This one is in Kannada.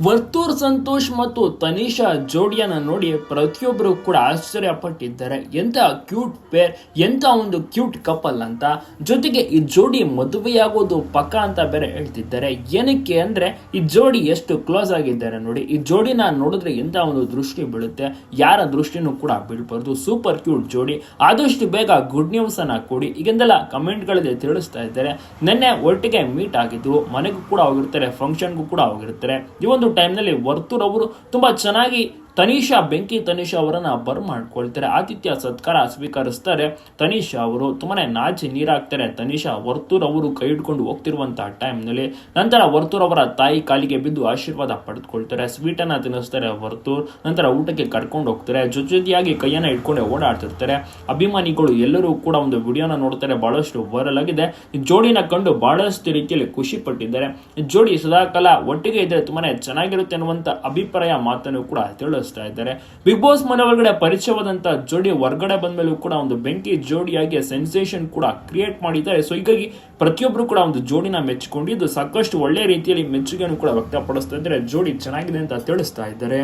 ವರ್ತೂರ್ ಸಂತೋಷ್ ಮತ್ತು ತನಿಷಾ ಜೋಡಿಯನ್ನ ನೋಡಿ ಪ್ರತಿಯೊಬ್ಬರು ಕೂಡ ಆಶ್ಚರ್ಯಪಟ್ಟಿದ್ದಾರೆ. ಎಂತ ಕ್ಯೂಟ್ ಪೇರ್ ಎಂತ ಒಂದು ಕ್ಯೂಟ್ ಕಪಲ್ ಅಂತ. ಜೊತೆಗೆ ಈ ಜೋಡಿ ಮದುವೆಯಾಗೋದು ಪಕ್ಕ ಅಂತ ಬೇರೆ ಹೇಳ್ತಿದ್ದಾರೆ. ಏನಕ್ಕೆ ಅಂದ್ರೆ ಈ ಜೋಡಿ ಎಷ್ಟು ಕ್ಲೋಸ್ ಆಗಿದ್ದಾರೆ ನೋಡಿ. ಈ ಜೋಡಿನ ನೋಡಿದ್ರೆ ಎಂತ ಒಂದು ದೃಷ್ಟಿ ಬೀಳುತ್ತೆ. ಯಾರ ದೃಷ್ಟಿನೂ ಕೂಡ ಬೀಳ್ಬಾರ್ದು. ಸೂಪರ್ ಕ್ಯೂಟ್ ಜೋಡಿ. ಆದಷ್ಟು ಬೇಗ ಗುಡ್ ನ್ಯೂಸ್ ಅನ್ನ ಕೊಡಿ. ಈಗೆಂದೆಲ್ಲ ಕಮೆಂಟ್ಗಳಲ್ಲಿ ತಿಳಿಸ್ತಾ ಇದ್ದಾರೆ. ನಿನ್ನೆ ಒಟ್ಟಿಗೆ ಮೀಟ್ ಆಗಿದ್ರು ಮನೆಗೂ ಕೂಡ ಹೋಗಿರ್ತಾರೆ. ಫಂಕ್ಷನ್ಗೂ ಕೂಡ ಹೋಗಿರ್ತಾರೆ. ಈ ಒಂದು ಟೈಮ್ನಲ್ಲಿ ವರ್ತೂರ್ ಅವರು ತುಂಬ ಚೆನ್ನಾಗಿ ತನಿಷಾ ಬೆಂಕಿ ತನಿಷಾ ಅವರನ್ನ ಬರ್ ಮಾಡ್ಕೊಳ್ತಾರೆ ಆತಿಥ್ಯ ಸತ್ಕಾರ ಸ್ವೀಕರಿಸ್ತಾರೆ. ತನಿಷಾ ಅವರು ತುಂಬಾನೇ ನಾಚಿ ನೀರಾಗ್ತಾರೆ ತನಿಷಾ ವರ್ತೂರ್ ಅವರು ಕೈ ಹಿಡ್ಕೊಂಡು ಹೋಗ್ತಿರುವಂತಹ ಟೈಮ್ನಲ್ಲಿ ನಂತರ ವರ್ತೂರ್ ಅವರ ತಾಯಿ ಕಾಲಿಗೆ ಬಿದ್ದು ಆಶೀರ್ವಾದ ಪಡೆದುಕೊಳ್ತಾರೆ. ಸ್ವೀಟ್ ಅನ್ನ ತಿನ್ನಿಸ್ತಾರೆ ವರ್ತೂರ್. ನಂತರ ಊಟಕ್ಕೆ ಕರ್ಕೊಂಡು ಹೋಗ್ತಾರೆ. ಜೊತೆ ಜೊತೆಯಾಗಿ ಕೈಯನ್ನ ಇಟ್ಕೊಂಡು ಓಡಾಡ್ತಿರ್ತಾರೆ. ಅಭಿಮಾನಿಗಳು ಎಲ್ಲರೂ ಕೂಡ ಒಂದು ವಿಡಿಯೋನ ನೋಡ್ತಾರೆ. ಬಹಳಷ್ಟು ವೈರಲ್ ಆಗಿದೆ. ಜೋಡಿನ ಕಂಡು ಬಹಳಷ್ಟು ರೀತಿಯಲ್ಲಿ ಖುಷಿ ಪಟ್ಟಿದ್ದಾರೆ. ಜೋಡಿ ಸದಾಕಾಲ ಒಟ್ಟಿಗೆ ಇದ್ರೆ ತುಂಬಾನೇ ಚೆನ್ನಾಗಿರುತ್ತೆ ಅನ್ನುವಂತ ಅಭಿಪ್ರಾಯ ಮಾತನ್ನು ಕೂಡ ತಿಳಿಸ್ತಾ ಇದ್ದಾರೆ. ಬಿಗ್ ಬಾಸ್ ಮನೆ ಒಳಗಡೆ ಪರಿಚಯವಾದಂತಹ ಜೋಡಿ ಹೊರಗಡೆ ಬಂದ್ಮೇಲೂ ಕೂಡ ಒಂದು ಬೆಂಕಿ ಜೋಡಿಯಾಗಿ ಸೆನ್ಸೇಷನ್ ಕೂಡ ಕ್ರಿಯೇಟ್ ಮಾಡಿದ್ದಾರೆ. ಸೊ ಹೀಗಾಗಿ ಪ್ರತಿಯೊಬ್ಬರು ಕೂಡ ಒಂದು ಜೋಡಿನ ಮೆಚ್ಚಿಕೊಂಡಿದ್ದು ಸಾಕಷ್ಟು ಒಳ್ಳೆ ರೀತಿಯಲ್ಲಿ ಮೆಚ್ಚುಗೆಯನ್ನು ಕೂಡ ವ್ಯಕ್ತಪಡಿಸ್ತಾ ಇದ್ದಾರೆ. ಜೋಡಿ ಚೆನ್ನಾಗಿದೆ ಅಂತ ತಿಳಿಸ್ತಾ ಇದ್ದಾರೆ.